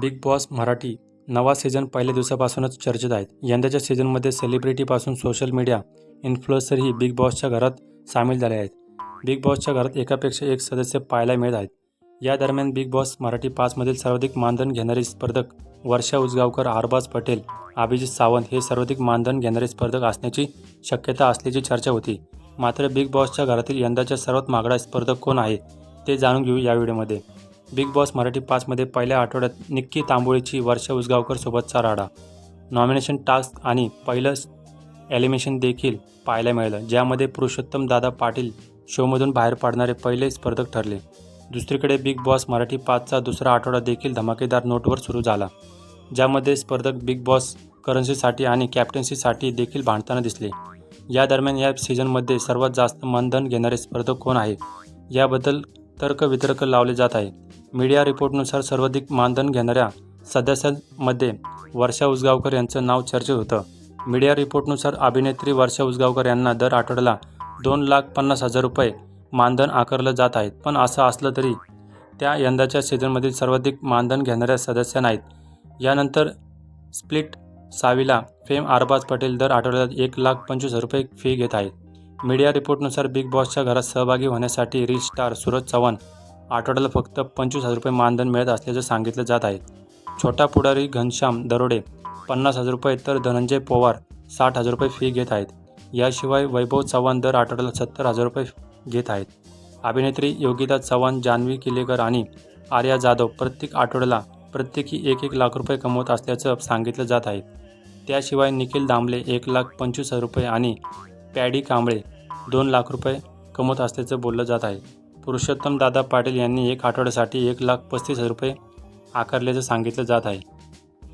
Big boss Marathi नवा season पहिल्या दिवसापासूनच चर्चेत आहेत. यंदाच्या सीझनमध्ये सेलिब्रिटीपासून सोशल मीडिया इन्फ्लुएन्सरही बिग बॉसच्या घरात सामील झाले आहेत. बिग बॉसच्या घरात एकापेक्षा एक सदस्य पाहायला मिळत आहेत. या दरम्यान बिग बॉस मराठी पाचमधील सर्वाधिक मानधन घेणारे स्पर्धक वर्षा उजगावकर आरबाज पटेल अभिजित सावंत हे सर्वाधिक मानधन घेणारे स्पर्धक असण्याची शक्यता असल्याची चर्चा होती. मात्र बिग बॉसच्या घरातील यंदाच्या सर्वात मागडा स्पर्धक कोण आहे ते जाणून घेऊ या व्हिडिओमध्ये. बिग बॉस मराठी पाचमध्ये पहिल्या आठवड्यात निक्की तांबोळीची वर्षा उसगावकर सोबतचा राडा. नॉमिनेशन टास्क आणि पहिलं ॲलिमेशन देखील पाहायला मिळालं ज्यामध्ये पुरुषोत्तम दादा पाटील शोमधून बाहेर पाडणारे पहिले स्पर्धक ठरले. दुसरीकडे बिग बॉस मराठी पाचचा दुसरा आठवडा देखील धमाकेदार नोटवर सुरू झाला ज्यामध्ये स्पर्धक बिग बॉस करन्सीसाठी आणि कॅप्टन्सीसाठी देखील भांडताना दिसले. या दरम्यान या सीझनमध्ये सर्वात जास्त मानधन घेणारे स्पर्धक कोण आहे याबद्दल तर्कवितर्क लावले जात आहे मीडिया रिपोर्टनुसार सर्वाधिक मानधन घेणाऱ्या सदस्यांमध्ये वर्षा उसगावकर यांचं नाव चर्चेत होतं. मीडिया रिपोर्टनुसार अभिनेत्री वर्षा उसगावकर यांना दर आठवड्याला दोन लाख पन्नास हजार रुपये मानधन आकारलं जात आहेत पण असं असलं तरी त्या यंदाच्या सीझनमधील सर्वाधिक मानधन घेणाऱ्या सदस्य नाहीत. यानंतर स्प्लिट सावीला फेम आरबाज पटेल दर आठवड्यात एक लाख पंचवीस हजार रुपये फी घेत आहेत. मीडिया रिपोर्टनुसार बिग बॉसच्या घरात सहभागी होण्यासाठी रील स्टार सूरज चव्हाण आठवड्याला फक्त पंचवीस हजार रुपये मानधन मिळत असल्याचं सांगितलं जात आहे. छोटा पुढारी घनश्याम दरोडे पन्नास हजार रुपये तर धनंजय पवार साठ हजार रुपये फी घेत आहेत. याशिवाय वैभव चव्हाण दर आठवड्याला सत्तर हजार रुपये घेत आहेत. अभिनेत्री योगिता चव्हाण जान्हवी किलेकर आणि आर्या जाधव प्रत्येक आठवड्याला प्रत्येकी एक एक लाख रुपये कमवत असल्याचं सांगितलं जात आहे. त्याशिवाय निखिल दामले एक लाख पंचवीस हजार रुपये आणि पॅडी कांबळे दोन लाख रुपये कमवत असल्याचं बोललं जात आहे. पुरुषोत्तम दादा पाटील यांनी एक आठवड्यासाठी एक लाख पस्तीस हजार रुपये आकारल्याचं सांगितलं जात आहे.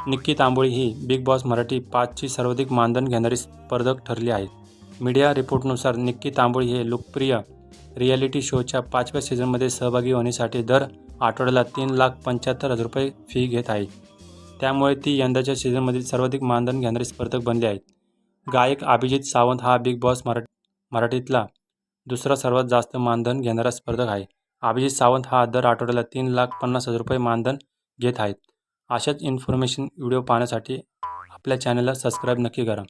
निक्की तांबोळी ही बिग बॉस मराठी पाचची सर्वाधिक मानधन घेणारी स्पर्धक ठरली आहे. मीडिया रिपोर्टनुसार निक्की तांबोळी हे लोकप्रिय रियालिटी शोच्या पाचव्या सीझनमध्ये सहभागी होण्यासाठी दर आठवड्याला तीन लाख पंच्याहत्तर हजार रुपये फी घेत आहे. त्यामुळे ती यंदाच्या सीझनमधील सर्वाधिक मानधन घेणारे स्पर्धक बनले आहेत गायक अभिजित सावंत हा बिग बॉस मरा मराठीतला दुसरा सर्वात जास्त मानधन घेणारा स्पर्धक आहे. अभिजित सावंत हा दर आठवड्याला तीन लाख पन्नास हजार रुपये मानधन घेत आहेत. अशाच इन्फॉर्मेशन व्हिडिओ पाहण्यासाठी आपल्या चॅनलला सबस्क्राईब नक्की करा.